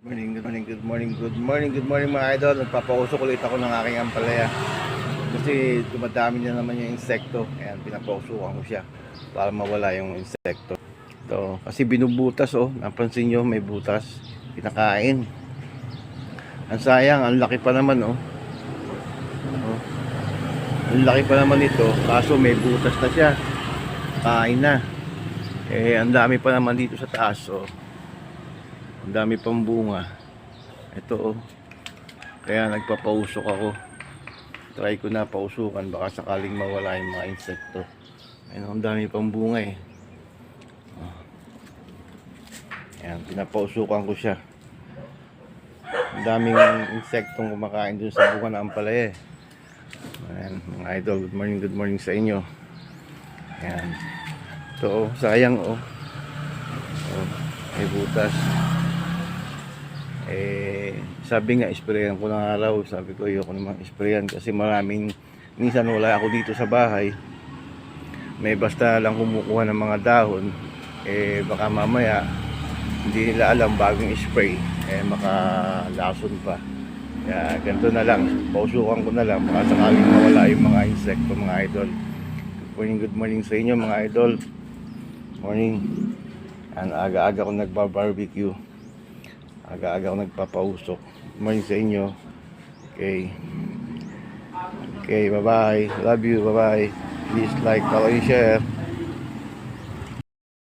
Good morning, good morning, good morning, good morning, good morning mga idol. Nagpapausok ulit ako ng aking ampalaya. Kasi dumadami na naman yung insekto. Ayan, pinapausukan ko siya para mawala yung insekto. Ito, kasi binubutas oh. Napansin nyo, may butas. Pinakain. Ang sayang, ang laki pa naman oh. oh. Ang laki pa naman ito. Kaso may butas na siya. Kain na. Eh, ang dami pa naman dito sa taas oh. Ang dami pang bunga. Ito oh. Kaya nagpapausok ako. Try ko na pausukan baka sakaling mawala yung mga insekto. Ayun, ang dami pang bunga eh. Ayan, pinapausukan ko siya. Ang daming insektong kumakain dun sa bunga ng ampalaya eh. Ayan, mga idol, good morning, good morning sa inyo. Ayan. Ito oh, sayang oh. oh may butas eh sabi nga sprayan ko ng araw. Sabi ko ayoko namang sprayan kasi maraming minsan wala ako dito sa bahay. May basta lang kumukuha ng mga dahon. Eh baka mamaya hindi nila alam bagong spray. Eh makalason pa. Kaya ganito na lang. Pausukan ko na lang. Baka sakaling mawala yung mga insekto mga idol. Good morning good morning sa inyo mga idol. Morning. Ang aga-aga ko nagba-barbecue aga-aga nagpapausok morning sa inyo. Okay. Okay bye bye love you bye bye please like follow and share